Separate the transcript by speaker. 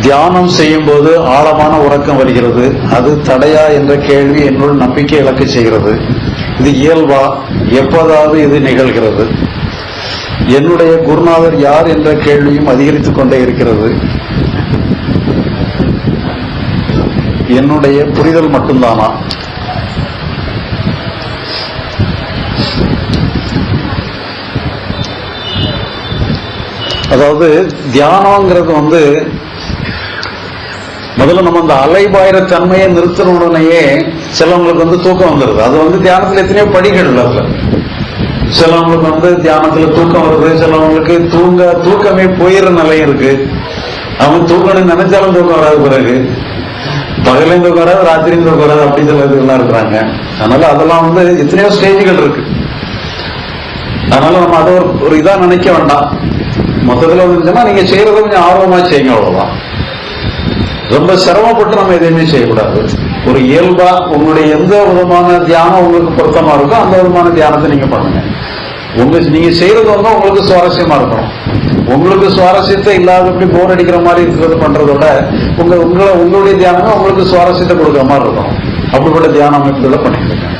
Speaker 1: தியானம் செய்யும் போது ஆழமான உறக்கம் வருகிறது. அது தடையா என்ற கேள்வி என்னுள் நம்பிக்கை இழக்க செய்கிறது. இது இயல்பா? எப்போதாவது இது நிகழ்கிறது. என்னுடைய குருநாதர் யார் என்ற கேள்வியும் அதிகரித்துக் கொண்டே இருக்கிறது. என்னுடைய புரிதல் மட்டும்தானா? அதாவது தியானங்கிறது வந்து முதல்ல நம்ம அந்த அலைபாயிர தன்மையை நிறுத்தின உடனேயே சிலவங்களுக்கு வந்து தூக்கம் வந்துடுது அது வந்து தியானத்துல எத்தனையோ படிகள் அதுல. சிலவங்களுக்கு வந்து தியானத்துல தூக்கம் வருது சிலவங்களுக்கு தூங்க தூக்கமே போயிடுற நிலையும் இருக்கு. அவன் தூக்கணும்னு நினைச்சாலும் தூக்கம் வராது பிறகு பகலையும் தூக்கம் வராது ராத்திரியும் தூக்கம் வராது அப்படி சில இதுலாம் இருக்கிறாங்க. அதனால அதெல்லாம் வந்து எத்தனையோ ஸ்டேஜ்கள் இருக்கு. அதனால நம்ம அதை ஒரு ஒரு இதா நினைக்க வேண்டாம். மொத்தத்துல வந்துச்சுன்னா நீங்க செய்யறத கொஞ்சம் ஆர்வமா செய்யுங்க அவ்வளவுதான். ரொம்ப சிரமப்பட்டு நம்ம எதையுமே செய்யக்கூடாது. ஒரு இயல்பா உங்களுடைய எந்த விதமான தியானம் உங்களுக்கு பொருத்தமா இருக்கோ அந்த விதமான தியானத்தை நீங்க பண்ணுங்க. உங்க நீங்க செய்யறது வந்து உங்களுக்கு சுவாரஸ்யமா இருக்கணும். உங்களுக்கு சுவாரஸ்யத்தை இல்லாதபடி போர் அடிக்கிற மாதிரி இருக்கிறது பண்றதோட உங்க உங்களை உங்களுடைய தியானமே உங்களுக்கு சுவாரஸ்யத்தை கொடுக்குற மாதிரி இருக்கணும். அப்படிப்பட்ட தியான அமைப்புகளை பண்ணிட்டு இருக்கேன்